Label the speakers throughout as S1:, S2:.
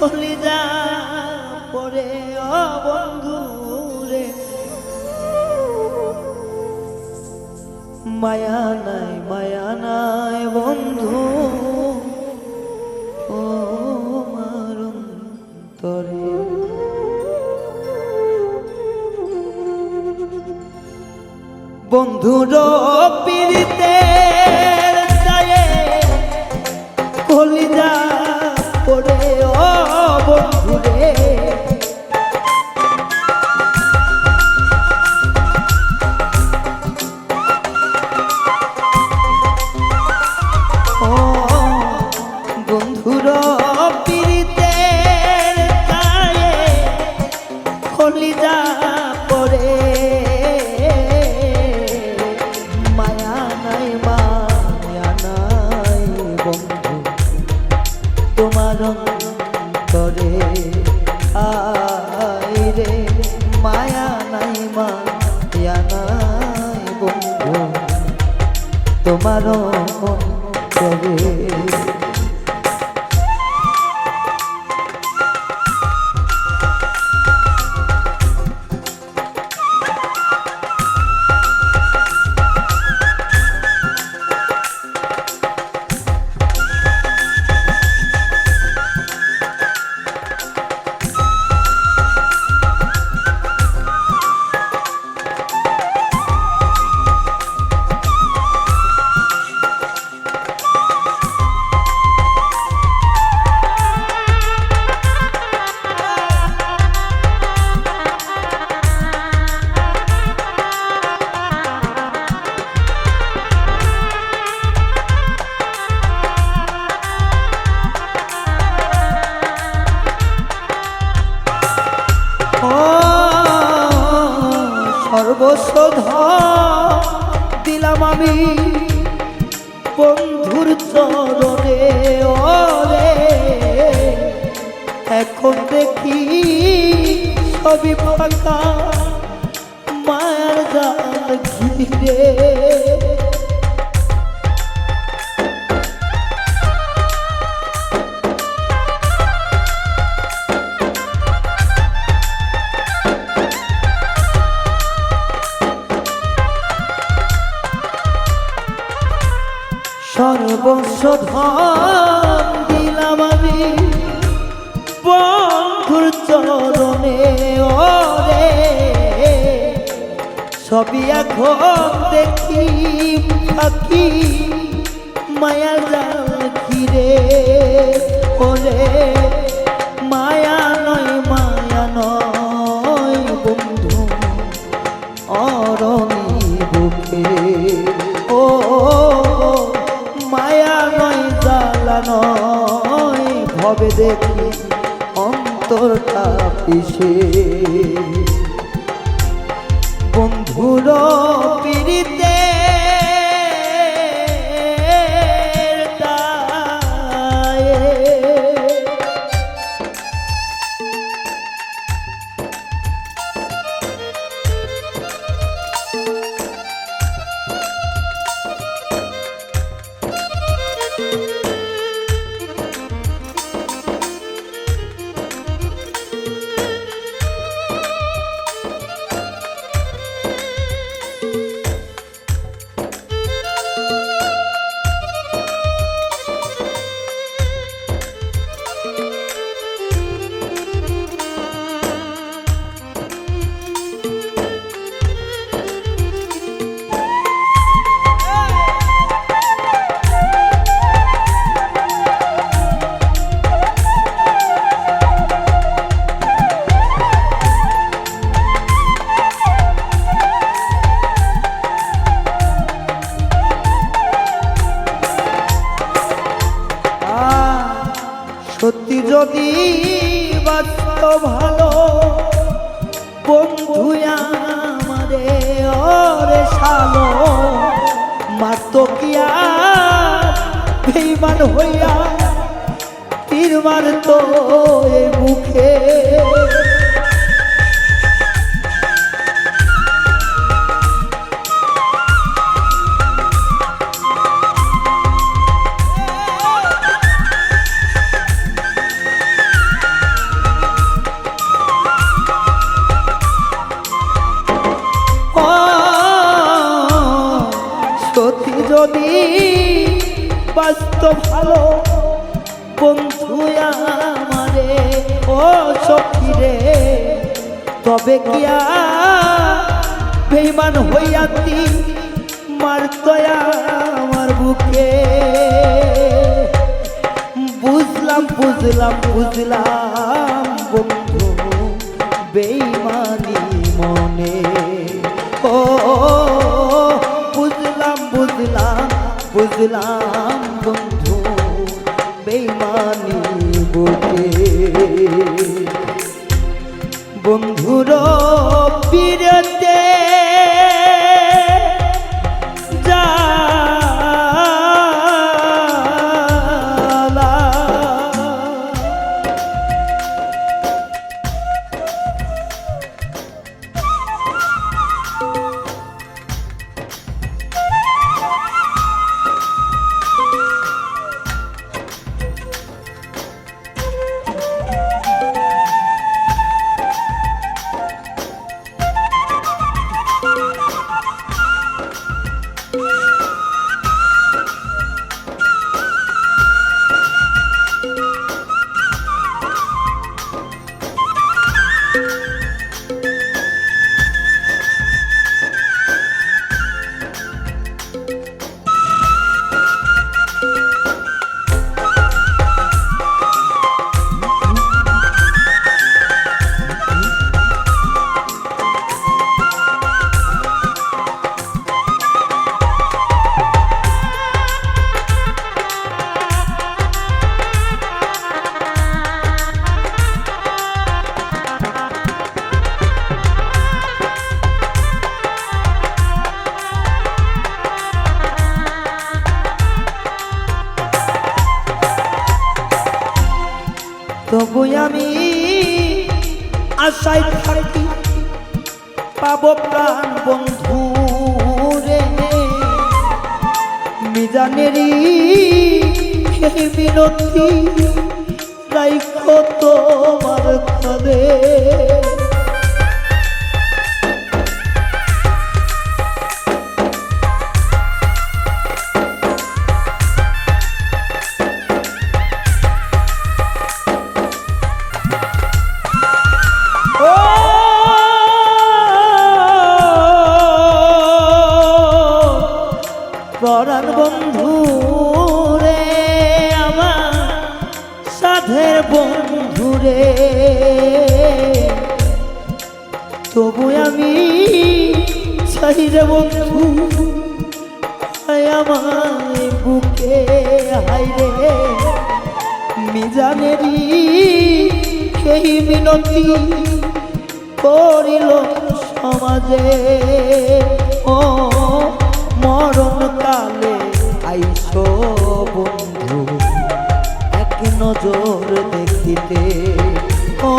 S1: খলিজা পরে ও বন্ধু মায়া নাই মায়া নাই বন্ধু। ও তরে বন্ধুর পীড়িতে মায়া নাই বন্ধু তোমারও ও সর্বস্ব দিলাম আমি বন্ধুর চরণে ওরে এখন দেখি সবই ফাঁকা মায়ের জাল ঘিরে। সর্বস্ব ধন দিলাম আমি। বন্ধুর চরণে ওরে, সবই এখন দেখি পাখি মায়া জাল ঘিরে, ওরে। দেখি অন্তরটা পিসে। বন্ধুর যদি বাস্ত ভালো বন্ধু আমারে ওরে সালো মাত্র বেইমান হইয়া তীর এ মুখে? যদি বাস্তব ভালো বন্ধু আমারে, ও সখী রে তবে কিয়া বেইমান হইয়াতি মারতয়া আমার বুকে? বুঝলাম বুঝলাম বুঝলাম বন্ধু বেইমানি মনে। ও বুঝলাম বন্ধু বেমানি বুকে বন্ধুর আমি আশায় থাকি পাব প্রাণ বন্ধু রে। মিজানেরই বিনতি রাইখো তোমার কাঁধে। সাধের বন্ধু রে তবু আমি চাই বন্ধু আমার বুকে হাই রে। মিজানেরই সেই মিনতি করিল সমাজে। ও মরণ কালে এক নজর দেখিতে। ও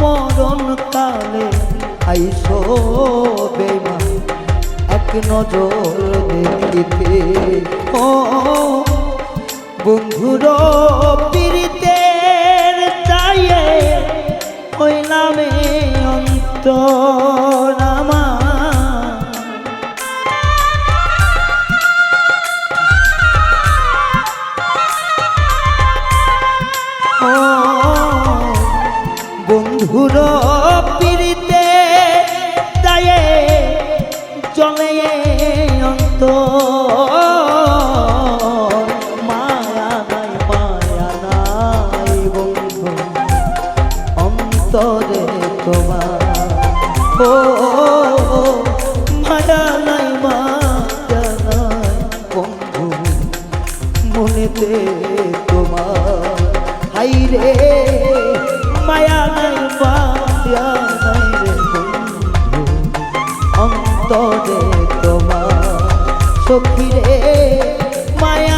S1: মরণ কালে আইসো বেমা এক নজর দেখিতে। ও বন্ধুর পীড়িতের চাইয়ে হইলামে অন্তরামা বন্ধুর পীড়িতে দায়ে চলে অন্ত মায়া নাই মায়া নাই তোমার। ও মায়া নাই মায়া নাই বন্ধু অন্তরে তোমার সখীরে মায়া